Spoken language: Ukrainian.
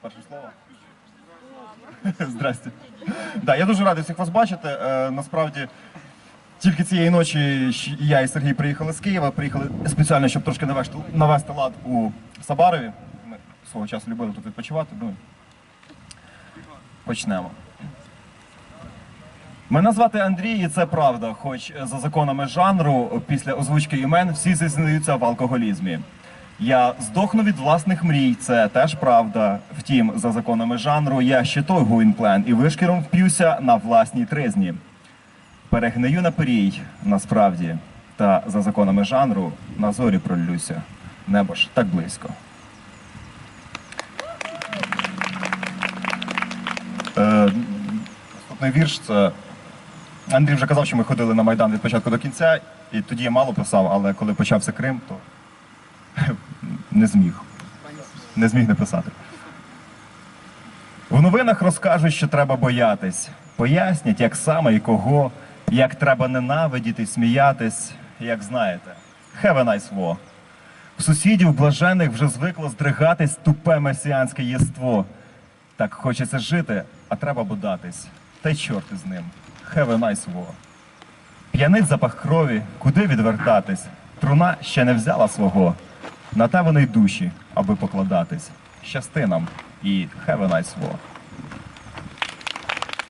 Перше слово. Здрасте. Да, я дуже радий всіх вас бачити. Е, насправді, тільки цієї ночі я і Сергій приїхали з Києва. Приїхали спеціально, щоб трошки навести, навести лад у Сабарові. Ми свого часу любили тут відпочивати. Ну, почнемо. Мене звати Андрій, і це правда. Хоч за законами жанру, після озвучки імен всі зізнаються в алкоголізмі. Я здохну від власних мрій, це теж правда. Втім, за законами жанру, я ще той гуінплен і вишкіром вп'юся на власній тризні. Перегнию на перій, насправді, та за законами жанру на зорі пролюся. Небо ж так близько. Е, Наступний вірш це Андрій вже казав, що ми ходили на Майдан від початку до кінця, і тоді я мало писав, але коли почався Крим, то не зміг. Не зміг не писати. В новинах розкажуть, що треба боятись. Пояснять, як саме і кого, як треба ненавидіти, сміятись, як знаєте. Have a nice war. В сусідів блажених вже звикло здригатись тупе месіанське єство. Так хочеться жити, а треба бодатись. Та й чорт із ним. Have a nice war. П'янить запах крові, куди відвертатись? Труна ще не взяла свого. На те вони й душі, аби покладатись. Щасти нам і have a nice war.